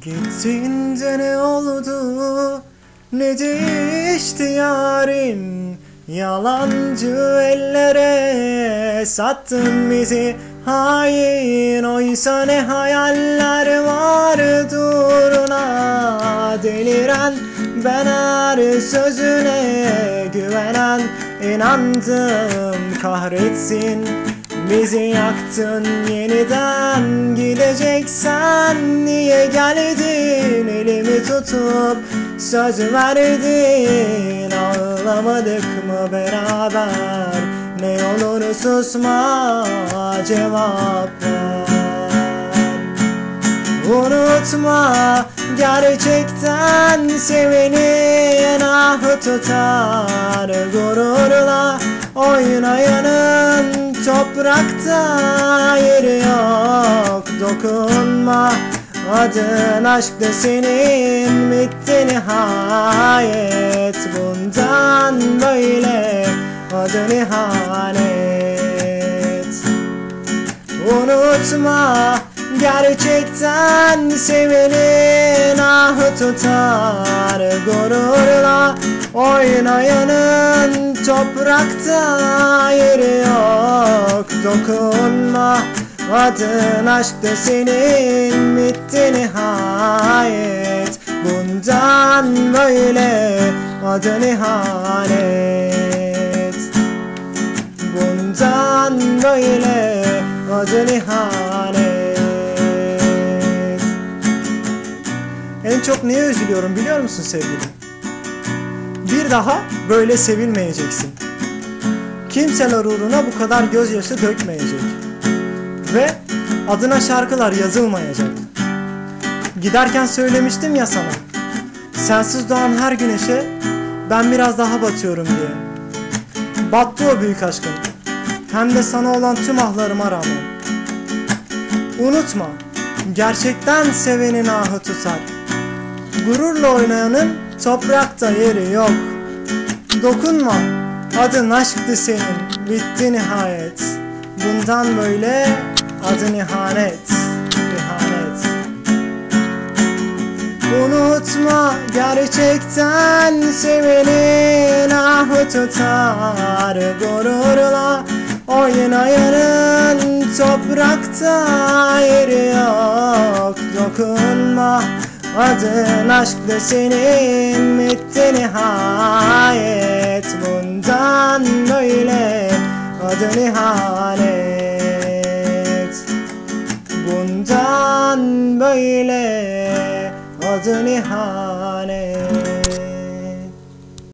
Gittiğinde ne oldu? Ne değişti yarim Yalancı ellere sattın bizi. Hain Oysa ne hayaller vardı uğruna Deliren ben her sözüne güvenen inandım kahretsin. Bizi yaktın yeniden gideceksen Niye geldin? Elimi tutup söz verdin. Ağlamadık mı beraber? Ne olur susma cevap ver. Unutma gerçekten sevenin ahı tutar. Gururla oynayanın toprakta yeri adın aşktı senin bitti nihayet. Bundan böyle adı ihanet Unutma gerçekten sevenin ahı tutar. Gururla oynayanın toprakta yeri yok. Dokunma adın aşktı senin bitti nihayet Bundan böyle adın ihanet Bundan böyle adın ihanet En çok neye üzülüyorum biliyor musun sevgilim? Bir daha böyle sevilmeyeceksin. Kimseler uğruna bu kadar gözyaşı dökmeyecek. Ve adına şarkılar yazılmayacak. Giderken söylemiştim ya sana. Sensiz doğan her güneşe ben biraz daha batıyorum diye. Battı o büyük aşkın. Hem de sana olan tüm ahlarıma rağmen. Unutma, gerçekten sevenin ahı tutar. Gururla oynayanın toprakta yeri yok. Dokunma, adın aşktı senin, bitti nihayet. Bundan böyle adın ihanet, ihanet. Unutma gerçekten sevenin ahı tutar Gururla. Oynayanın toprakta yeri yok Dokunma. Adın aşkla senin bitti nihayet. Bundan böyle adın ihanet böyle adın ihanet